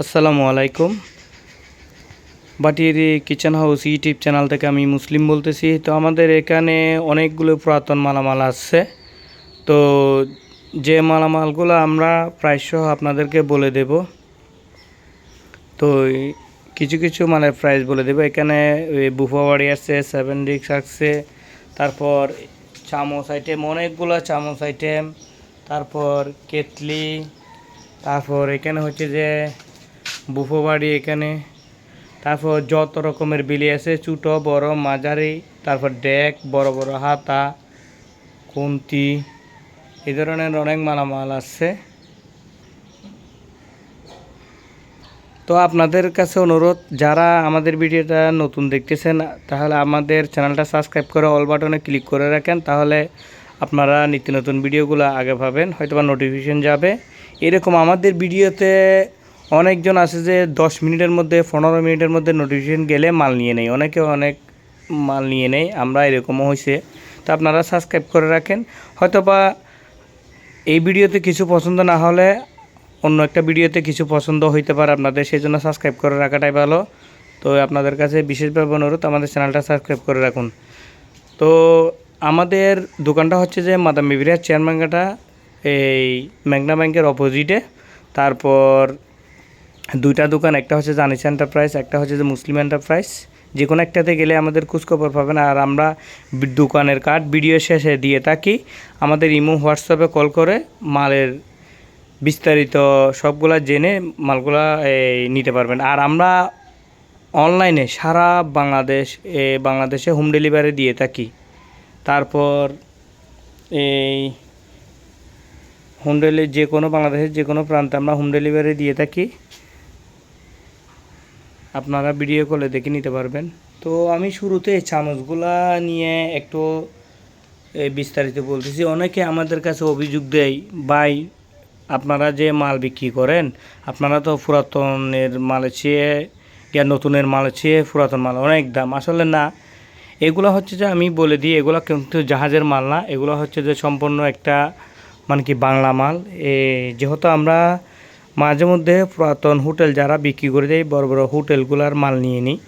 আসসালামু আলাইকুম। বাটির কিচেন হাউস ইউটিউব চ্যানেল থেকে আমি মুসলিম বলতেছি। তো আমাদের এখানে অনেকগুলো পুরাতন মালামাল আছে তো যে মালামালগুলো আমরা প্রায়শঃ আপনাদেরকে বলে দেব। তো কিছু কিছু মালের প্রাইস বলে দেবো। এখানে বুফাবাড়ি আছে সেভেন ডিক্স আসছে, তারপর চামচ আইটেম অনেকগুলো চামচ আইটেম তারপর কেতলি তারপর এখানে হচ্ছে যে বুফো বাড়ি এখানে। তারপর যত রকমের বিলি আছে, ছোটো, বড়, মাঝারি, তারপর ডেক, বড় বড় হাতা, খুন্তি, এ ধরনের অনেক মালামাল আছে। তো আপনাদের কাছে অনুরোধ, যারা আমাদের ভিডিওটা নতুন দেখতেছেন, তাহলে আমাদের চ্যানেলটা সাবস্ক্রাইব করে অল বাটনে ক্লিক করে রাখেন, তাহলে আপনারা নিত্য নতুন ভিডিওগুলো আগে পাবেন হয়তো বা নোটিফিকেশন যাবে। এরকম আমাদের ভিডিওতে অনেকজন আছে যে দশ মিনিটের মধ্যে, পনেরো মিনিটের মধ্যে নোটিফিকেশন গেলে মাল নিয়ে নেয়। অনেকে অনেক মাল নিয়ে নেয়, আমরা এরকমও হয়েছে। তো আপনারা সাবস্ক্রাইব করে রাখেন। হয়তো বা এই ভিডিওতে কিছু পছন্দ না হলে অন্য একটা ভিডিওতে কিছু পছন্দ হইতে পারে আপনাদের, সেই জন্য সাবস্ক্রাইব করে রাখাটাই ভালো। তো আপনাদের কাছে বিশেষভাবে অনুরোধ, আমাদের চ্যানেলটা সাবস্ক্রাইব করে রাখুন। তো আমাদের দোকানটা হচ্ছে যে মাদাম বিবিরিয়া চেয়ারম্যানঘাটা এই মেঘনা ব্যাংকের অপোজিটে তারপর দুইটা দোকান একটা হচ্ছে জানিস এন্টারপ্রাইজ একটা হচ্ছে যে মুসলিম এন্টারপ্রাইজ যে কোনো একটাতে গেলে আমাদের খোঁজখবর পাবেন। আর আমরা দোকানের কার্ড ভিডিও শেষে দিয়ে থাকি। আমাদের ইমো হোয়াটসঅ্যাপে কল করে মালের বিস্তারিত সবগুলা জেনে মালগুলা নিতে পারবেন। আর আমরা অনলাইনে সারা বাংলাদেশ এ, বাংলাদেশে হোম ডেলিভারি দিয়ে থাকি। তারপর এই হোম ডেলি যে কোনো বাংলাদেশের যে কোনো প্রান্তে আমরা হোম ডেলিভারি দিয়ে থাকি। আপনারা ভিডিও কলে দেখে নিতে পারবেন। তো আমি শুরুতে চামচগুলা নিয়ে একটু বিস্তারিত বলতেছি। অনেকে আমাদের কাছে অভিযোগ দেয়, ভাই, আপনারা যে মাল বিক্রি করেন, আপনারা তো পুরাতনের মালের চেয়ে, ইয়া, নতুনের মালের চেয়ে পুরাতন মাল অনেক দাম। আসলে না, এগুলো হচ্ছে যে আমি বলে দিই, এগুলো কিন্তু জাহাজের মাল না। এগুলো হচ্ছে যে সম্পূর্ণ একটা মানে কি, বাংলা মাল। এ, যেহেতু আমরা মাঝে মধ্যে পুরাতন হোটেল যারা বিক্রি করে দেয়, বড় বড় হোটেলগুলার মাল নিয়ে নিই।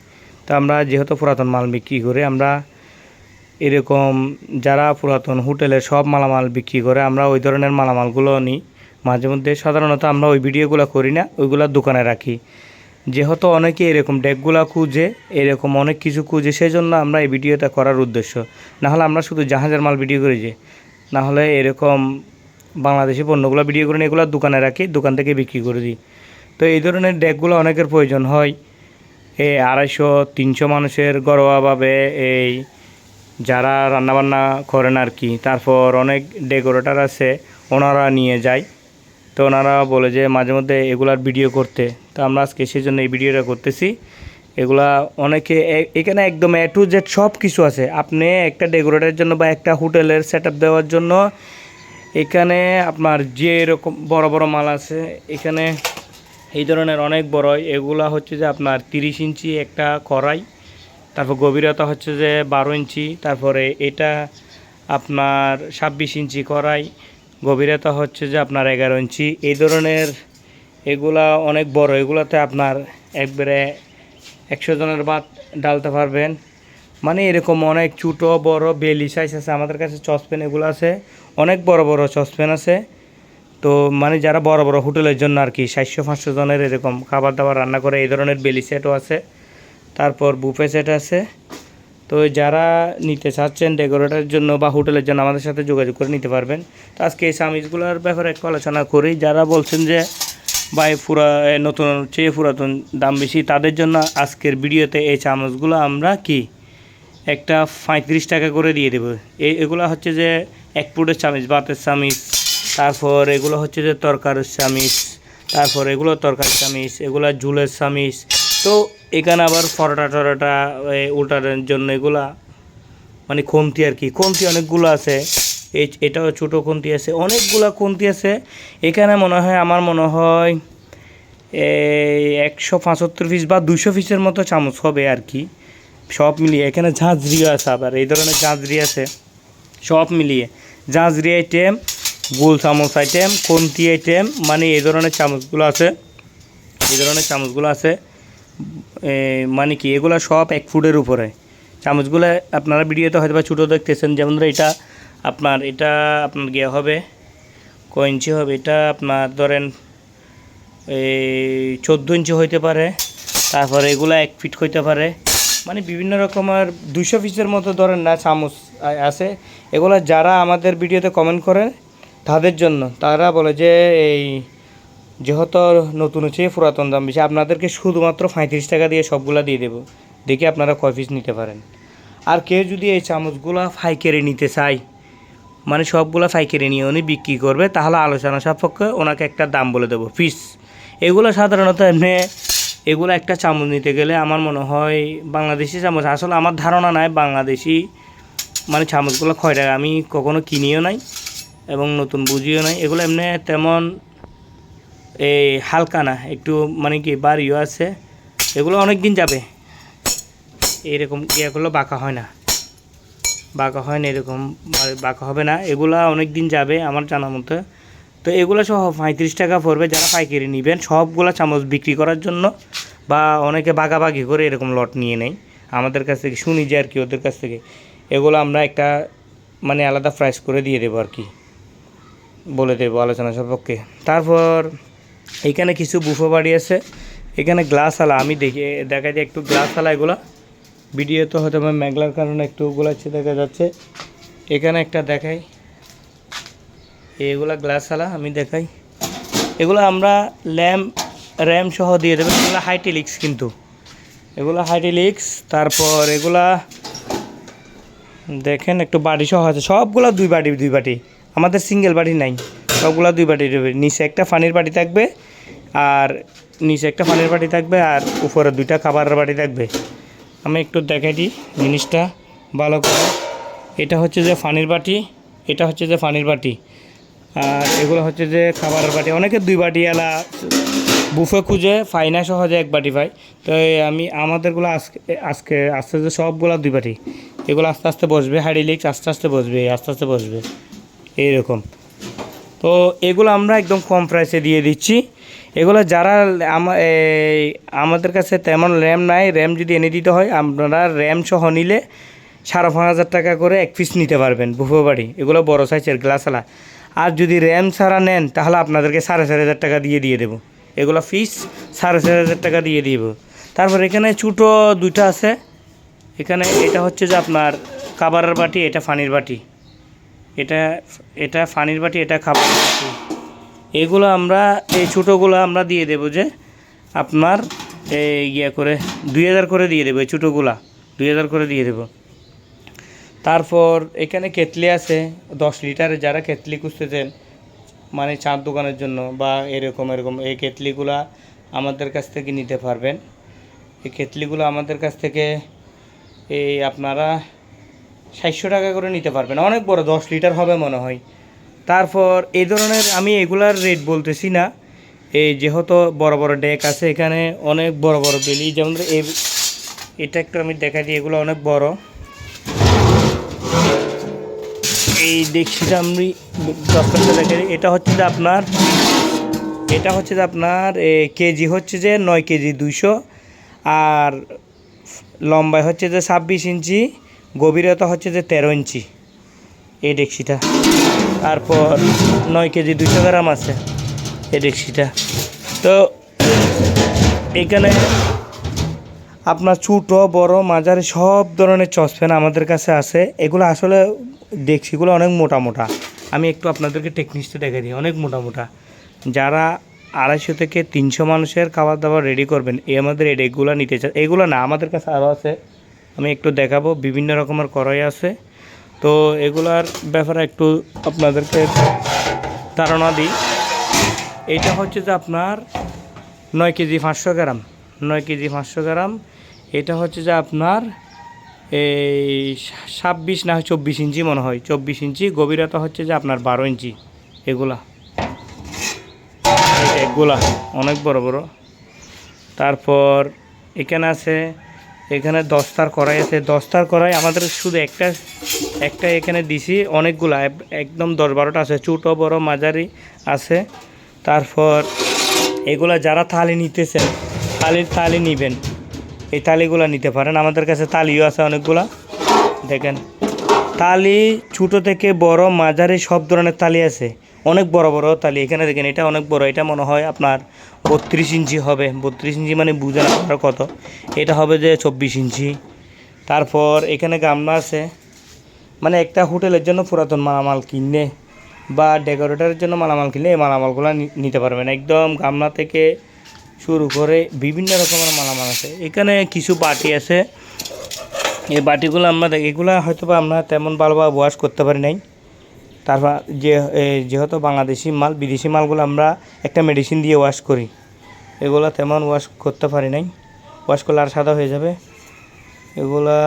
তো আমরা যেহেতু পুরাতন মাল বিক্রি করে, আমরা এরকম যারা পুরাতন হোটেলে সব মালামাল বিক্রি করে, আমরা ওই ধরনের মালামালগুলো নিই। মাঝে মধ্যে সাধারণত আমরা ওই ভিডিওগুলো করি না, ওইগুলো দোকানে রাখি। যেহেতু অনেকে এরকম ডেকগুলো খুঁজে, এরকম অনেক কিছু খুঁজে সেই জন্য আমরা এই ভিডিওটা করার উদ্দেশ্য। না হলে আমরা শুধু জাহাজের মাল ভিডিও করি যে না হলে এরকম বাংলাদেশি পণ্যগুলো ভিডিও করে এগুলো দোকানে রাখি, দোকান থেকে বিক্রি করে দিই। তো এই ধরনের ডেকগুলো অনেকের প্রয়োজন হয়। এই আড়াইশো, তিনশো মানুষের ঘরোয়াভাবে এই যারা রান্নাবান্না করেন আর কি তারপর অনেক ডেকোরেটার আছে, ওনারা নিয়ে যায়। তো ওনারা বলে যে মাঝে মধ্যে এগুলার ভিডিও করতে। তো আমরা আজকে সেই জন্য এই ভিডিওটা করতেছি। এগুলা অনেকে এখানে একদম এ টু জেড সব কিছু আছে। আপনি একটা ডেকোরেটের জন্য বা একটা হোটেলের সেট দেওয়ার জন্য এখানে আপনার যে এরকম বড় বড় মাল আছে, এখানে এই ধরনের অনেক বড়। এগুলা হচ্ছে যে আপনার তিরিশ ইঞ্চি একটা কড়াই, তারপর গভীরতা হচ্ছে যে বারো ইঞ্চি, তারপরে এটা আপনার ছাব্বিশ ইঞ্চি কড়াই, গভীরতা হচ্ছে যে আপনার এগারো ইঞ্চি। এই ধরনের এগুলা অনেক বড়। এগুলাতে আপনার একবারে একশো জনের ভাত ডালতে পারবেন। মানে এরকম অনেক ছোটো, বড়, বেলি সাইজ আছে, আমাদের কাছে চসপ্যান এগুলো আছে। অনেক বড় বড় চসপ্যান আছে। তো মানে যারা বড় বড় হোটেলের জন্য আর কি, সাতশো, পাঁচশো জনের এরকম খাবার দাবার রান্না করে, এই ধরনের বেলি সেটও আছে। তারপর বুফে সেট আছে। তো যারা নিতে চাচ্ছেন ডেকোরেটের জন্য বা হোটেলের জন্য আমাদের সাথে যোগাযোগ করে নিতে পারবেন। তো আজকে এই সামিজগুলোর ব্যাপারে একটু আলোচনা করি। যারা বলছেন যে, ভাই, পুরা নতুন, চেয়ে পুরাতন, দাম বেশি, তাদের জন্য আজকের ভিডিওতে এই চামচগুলো আমরা কি একটা পঁয়ত্রিশ টাকা করে দিয়ে দেবো। এগুলো হচ্ছে যে এক ফুটের চামিচ ভাতের চামিচ তারপর এগুলো হচ্ছে যে তরকারির চামিচ তারপর এগুলো তরকারির চামিচ এগুলো ঝুলের চামিচ। তো এখানে আবার পরোটা টরোটা এ, উল্টানোর জন্য এগুলা মানে খুন্তি আর কি। খুন্তি অনেকগুলো আছে। এই এটাও ছোটো খুন্তি আছে। অনেকগুলা খুন্তি আছে। এখানে মনে হয় আমার মনে হয় একশো পঁচাত্তর পিস বা দুশো পিসের মতো চামচ হবে আর কি। সব মিলিয়ে, এখানে ঝাঁঝরিও আছে আবার, এই ধরনের ঝাঁঝরি আছে, সব মিলিয়ে। ঝাঁঝরি আইটেম গোল চামচ আইটেম খুন্তি আইটেম মানে এই ধরনের চামচগুলো আছে, এই ধরনের চামচগুলো আছে মানে কি, এগুলো সব এক ফুটের উপরে। চামচগুলো আপনারা ভিডিওতে হয়তো বা ছোটো দেখতেছেন, যেমন ধরো এটা আপনার এটা আপনার গিয়ে হবে, কয় ইঞ্চি হবে, এটা আপনার ধরেন এই চোদ্দ ইঞ্চি হইতে পারে, তারপরে এগুলো এক ফিট হইতে পারে মানে বিভিন্ন রকমের দুশো পিসের মতো ধরেন না চামচ আছে। এগুলো যারা আমাদের ভিডিওতে কমেন্ট করে তাদের জন্য। তারা বলে যে, এই যেহেতু নতুন হচ্ছে পুরাতন দাম বেশি, আপনাদেরকে শুধুমাত্র পঁয়ত্রিশ টাকা দিয়ে সবগুলা দিয়ে দেবো। দেখে আপনারা কয় পিস নিতে পারেন। আর কেউ যদি এই চামচগুলা ফাইকারি নিতে চায় মানে সবগুলো পাইকারি নিয়ে উনি বিক্রি করবে, তাহলে আলোচনা সাপেক্ষে ওনাকে একটা দাম বলে দেবো পিস এগুলো সাধারণত এমনি এগুলো একটা চামচ নিতে গেলে আমার মনে হয় বাংলাদেশি চামচ। আসলে আমার ধারণা নাই বাংলাদেশি মানে চামচগুলো কয় টাকা আমি কখনো কিনিও নাই এবং নতুন বুঝিও নাই। এগুলো এমনি তেমন এই হালকা না, একটু মানে কি বাড়িও আছে। এগুলো অনেক দিন যাবে। এরকম ইয়েগুলো বাঁকা হয় না। বাঁকা হয় না এরকম মানে বাঁকা হবে না। এগুলা অনেক দিন যাবে আমার জানা মতো। তো এগুলো সহ পঁয়ত্রিশ টাকা পড়বে যারা পাইকারি নেবেন। সবগুলো চামচ বিক্রি করার জন্য বা অনেকে বাগাবাগি করে এরকম লট নিয়ে নেয়। আমাদের কাছ থেকে শুনি যে আর কি ওদের কাছ থেকে। এগুলো আমরা একটা মানে আলাদা প্রাইস করে দিয়ে দেবো আর কি। বলে দেবো আলোচনা সপক্ষে। তারপর এখানে কিছু বুফো বাড়ি আছে। এখানে গ্লাস আলা আমি দেখি, দেখা যায় একটু গ্লাস আলা এগুলো। ভিডিও তো হয়তো মেঘলার কারণে একটু গোলাচ্ছে দেখা যাচ্ছে। এখানে একটা দেখাই। এগুলা গ্লাস আলা, আমি দেখাই। এগুলো আমরা ল্যাম্প, র্যাম সহ দিয়ে দেবো। এগুলো হাইটেলিক্স কিন্তু। এগুলো হাইটেলিক্স তারপর এগুলা দেখেন, একটু বাড়ি সহ আছে। সবগুলো দুই বাটি দুই বাটি। আমাদের সিঙ্গেল বাড়ি নাই। সবগুলা দুই বাটি দেবে। নিচে একটা ফানির বাটি থাকবে, আর নিচে একটা পানির বাটি থাকবে, আর উপরে দুইটা খাবারের বাটি থাকবে। আমি একটু দেখাই দিই জিনিসটা ভালো করে। এটা হচ্ছে যে ফানির বাটি, এটা হচ্ছে যে পানির বাটি। আর এগুলো হচ্ছে যে খাবারের বাটি। অনেকে দুই বাটি এলা বুফে খুঁজে পাই না সহজে এক বাটি পাই তো আমি, আমাদেরগুলো আজকে আজকে, আস্তে আস্তে সবগুলো দুই বাটি। এগুলো আস্তে আস্তে বসবে হাইডিলিক্স আস্তে আস্তে বসবে, আস্তে আস্তে বসবে। এইরকম। তো এগুলো আমরা একদম কম প্রাইসে দিয়ে দিচ্ছি। এগুলো যারা আমাদের কাছে তেমন র্যাম নাই। র্যাম যদি এনে দিতে হয়, আপনারা র্যাম সহ নিলে সাড়ে পাঁচ হাজার টাকা করে এক পিস নিতে পারবেন বুফো বাড়ি এগুলো বড় সাইজের গ্লাসওয়ালা আর যদি র্যাম ছাড়া নেন, তাহলে আপনাদেরকে সাড়ে চার হাজার টাকা দিয়ে দিয়ে দেবো। এগুলো ফিস সাড়ে চার হাজার টাকা দিয়ে দিব। তারপর এখানে ছোটো দুইটা আছে। এখানে এটা হচ্ছে যে আপনার খাবারের বাটি, এটা ফানির বাটি। এটা এটা ফানির বাটি, এটা খাবারের বাটি। এগুলো আমরা, এই ছোটোগুলো আমরা দিয়ে দেবো যে আপনার এই ইয়ে করে, দুই হাজার করে দিয়ে দেবো, এই ছোটোগুলা। দুই হাজার করে দিয়ে দেবো। তারপর এখানে কেতলি আছে, দশ লিটারে যারা কেতলি খুঁজতেছেন মানে চার দোকানের জন্য বা এরকম এরকম, এই কেতলিগুলা আমাদের কাছ থেকে নিতে পারবেন। এই কেতলিগুলো আমাদের কাছ থেকে এই আপনারা সাতশো টাকা করে নিতে পারবেন, অনেক বড়, দশ লিটার হবে মনে হয়। তারপর এই ধরনের আমি এগুলার রেট বলতেছি না, এই যেহেতু বড় বড় ডেক আছে এখানে অনেক বড় বড় বেলি যেমন এই, এটা একটু আমি দেখা দিই, এগুলো অনেক বড়। এই দেখছিটা আমি দশটা দেখা এটা হচ্ছে যে আপনার, এটা হচ্ছে যে আপনার কেজি হচ্ছে যে নয় কেজি দুইশো। আর লম্বায় হচ্ছে যে ছাব্বিশ ইঞ্চি, গভীরতা হচ্ছে যে তেরো ইঞ্চি এই ডেক্সিটা। তারপর নয় কেজি দুইশো গ্রাম আছে এই ডেক্সিটা। তো এখানে আপনার ছোটো, বড়, মাঝারি সব ধরনের চসপ্যান আমাদের কাছে আছে। এগুলো আসলে ডেক্সিগুলো অনেক মোটা মোটা। আমি একটু আপনাদেরকে টেকনিক্সটা দেখে দিই, অনেক মোটা মোটা। যারা আড়াইশো থেকে তিনশো মানুষের খাবার দাবার রেডি করবেন এই আমাদের এই ডেকগুলো নিতে চান। এগুলো না, আমাদের কাছে আরও আছে। আমি একটু দেখাবো, বিভিন্ন রকমের কড়াই আছে। তো এগুলার ব্যাপারে একটু আপনাদেরকে ধারণা দিই। এটা হচ্ছে যে আপনার নয় কেজি পাঁচশো গ্রাম, নয় কেজি পাঁচশো গ্রাম। এটা হচ্ছে যে আপনার এই ছাব্বিশ না চব্বিশ ইঞ্চি মনে হয়। চব্বিশ ইঞ্চি, গভীরতা হচ্ছে যে আপনার বারো ইঞ্চি। এগুলা। এগুলা, অনেক বড় বড়। তারপর এখানে আছে, এখানে দশটার কড়াই আছে। দশটার কড়াই আমাদের শুধু একটা একটা এখানে দিছি, অনেকগুলা। একদম দশ বারোটা আছে। ছোটো, বড়, মাঝারি আছে। তারপর এগুলা যারা থালি নিতেছেন, থালির থালি নিবেন। এই থালিগুলো নিতে পারেন। আমাদের কাছে তালিও আছে অনেকগুলা। দেখেন, তালি ছোটো থেকে বড়, মাঝারি সব ধরনের তালি আছে। অনেক বড় বড় তালি। এখানে দেখেন, এটা অনেক বড়। এটা মনে হয় আপনার বত্রিশ ইঞ্চি হবে। বত্রিশ ইঞ্চি মানে বুঝেন আপনার কত। এটা হবে যে চব্বিশ ইঞ্চি। তারপর এখানে গামলা আছে। মানে একটা হোটেলের জন্য পুরাতন মালামাল কিনে বা ডেকোরেটরের জন্য মালামাল কিনলে এই মালামালগুলো নিতে পারবেন। একদম গামলা থেকে শুরু করে বিভিন্ন রকমের মালামাল আছে। এখানে কিছু বাটি আছে। এই বাটিগুলো আমরা দেখ, এগুলো হয়তো বা আমরা তেমন ভালোভাবে ওয়াশ করতে পারি নাই। তারপর যে যেহেতু বাংলাদেশি মাল, বিদেশি মালগুলো আমরা একটা মেডিসিন দিয়ে ওয়াশ করি। এগুলো তেমন ওয়াশ করতে পারি নাই। ওয়াশ করলে আর সাদা হয়ে যাবে। এগুলা,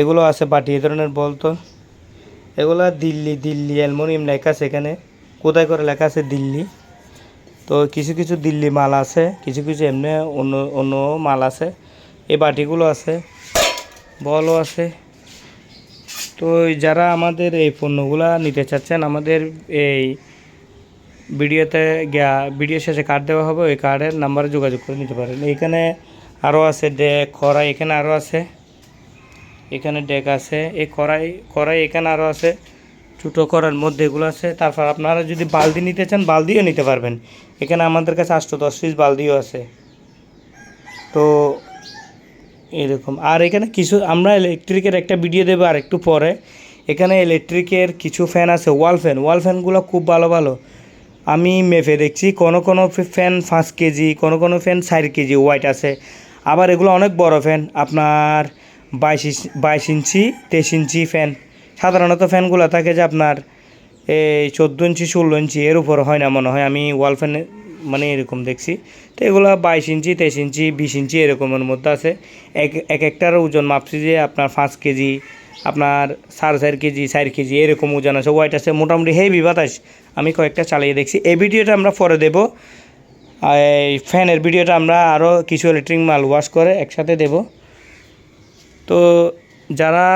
এগুলো আছে বাটি, এ ধরনের বলতো। এগুলা দিল্লি দিল্লি অ্যালমোনিয়াম লেখা আছে এখানে। কোথায় করে লেখা আছে দিল্লি? তো কিছু কিছু দিল্লি মাল আছে, কিছু কিছু এমনি অন্য অন্য মাল আছে। এই বাটিগুলো আছে, বলও আছে। তো যারা আমাদের এই পণ্যগুলা নিতে চাচ্ছেন, আমাদের এই ভিডিওতে গিয়া, ভিডিও শেষে কার্ড দেওয়া হবে, ওই কার্ডের নাম্বারে যোগাযোগ করে নিতে পারেন। এখানে আরও আছে ডেক খড়াই এখানে আরও আছে। এখানে ডেক আছে, এই কড়াই কড়াই এখানে আরও আছে। ছোটো করার মধ্যে এগুলো আছে। তারপর আপনারা যদি বালতি নিতে চান, বালতিও নিতে পারবেন। এখানে আমাদের কাছে আটশো দশ পিস বালতিও আছে। তো এরকম। আর এখানে কিছু, আমরা ইলেকট্রিকের একটা ভিডিও দেবো আর একটু পরে। এখানে ইলেকট্রিকের কিছু ফ্যান আছে ওয়াল ফ্যান ওয়াল ফ্যানগুলো খুব ভালো ভালো। আমি মেপে দেখছি, কোনো কোনো ফ্যান পাঁচ কেজি, কোনো কোনো ফ্যান চার কেজি হোয়াইট আছে। আবার এগুলো অনেক বড় ফ্যান আপনার বাইশ বাইশ ইঞ্চি, তেইশ ইঞ্চি ফ্যান সাধারণত ফ্যানগুলো থাকে যে আপনার এই চোদ্দ ইঞ্চি, ষোলো ইঞ্চি, এর উপর হয় না মনে হয়। আমি ওয়াল ফ্যান মানে এরকম দেখছি। তো এগুলো বাইশ ইঞ্চি, তেইশ ইঞ্চি, বিশ ইঞ্চি এরকমের মধ্যে আছে। এক এক একটার ওজন মাপছি যে আপনার পাঁচ কেজি, আপনার সাড়ে চার কেজি চার কেজি এরকম ওজন আছে। হোয়াইট আছে, মোটামুটি হেভি বাতাস। আমি কয়েকটা চালিয়ে দেখছি। এই ভিডিওটা আমরা পরে দেব। এই ফ্যানের ভিডিওটা আমরা আরও কিছু ইলেকট্রিক মাল ওয়াশ করে একসাথে দেব। তো যারা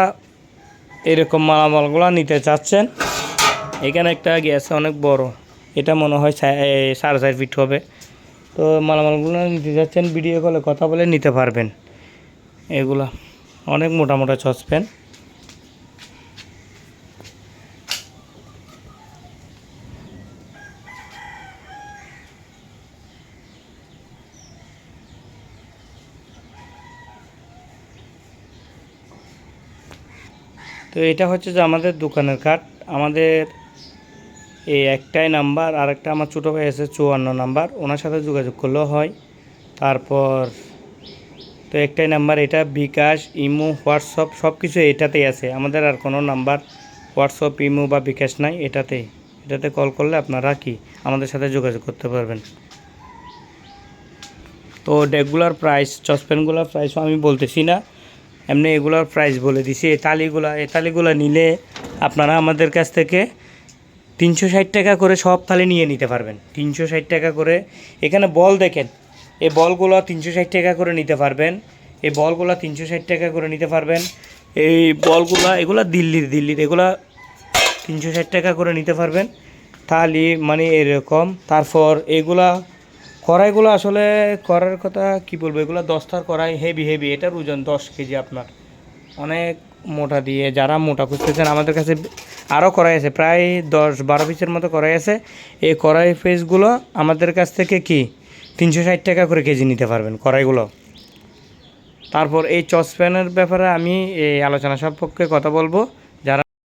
এরকম মালামালগুলো নিতে চাচ্ছেন। এখানে একটা গ্যাস অনেক বড়। এটা মনে হয় সাড়ে চার ফিট হবে। তো মালামালগুলো নিতে চাচ্ছেন, ভিডিও কলে কথা বলে নিতে পারবেন। এগুলা অনেক মোটা মোটা সসপ্যান। তো এটা হচ্ছে যে আমাদের দোকানের কার্ড। আমাদের এই একটাই নাম্বার আর একটা আমার ছোটো ভাই আছে, চুয়ান্ন নাম্বার। ওনার সাথে যোগাযোগ করলেও হয়। তারপর তো একটাই নাম্বার, এটা বিকাশ, ইমো, হোয়াটসঅ্যাপ সব কিছু এটাতেই আছে। আমাদের আর কোনো নাম্বার, হোয়াটসঅ্যাপ, ইমো বা বিকাশ নাই, এটাতেই। এটাতে কল করলে আপনারা কি আমাদের সাথে যোগাযোগ করতে পারবেন। তো ডেকগুলার প্রাইস চসপ্যানগুলার প্রাইসও আমি বলতেছি না। এমনি এগুলোর প্রাইস বলে দিছি। এই তালিগুলা এই তালিগুলা নিলে আপনারা আমাদের কাছ থেকে তিনশো ষাট টাকা করে সব থালি নিয়ে নিতে পারবেন। তিনশো ষাট টাকা করে, এখানে বল দেখেন, এই বলগুলো তিনশো ষাট টাকা করে নিতে পারবেন। এই বলগুলো তিনশো ষাট টাকা করে নিতে পারবেন। এই বলগুলো, এগুলো দিল্লির দিল্লির এগুলা তিনশো ষাট টাকা করে নিতে পারবেন। থালি মানে এরকম, তারপর এগুলা কড়াইগুলো আসলে করার কথা কি বলব? এগুলো দশটার কড়াই হেভি হেভি এটার ওজন দশ কেজি আপনার। অনেক মোটা দিয়ে যারা মোটা খুঁজতেছেন, আমাদের কাছে আরও কড়াই আছে, প্রায় দশ বারো পিসের মতো কড়াই আছে। এই কড়াই পিসগুলো আমাদের কাছ থেকে কি তিনশো ষাট টাকা করে কেজি নিতে পারবেন কড়াইগুলো। তারপর এই চসপ্যানের ব্যাপারে আমি এই আলোচনা সম্পর্কে কথা বলব।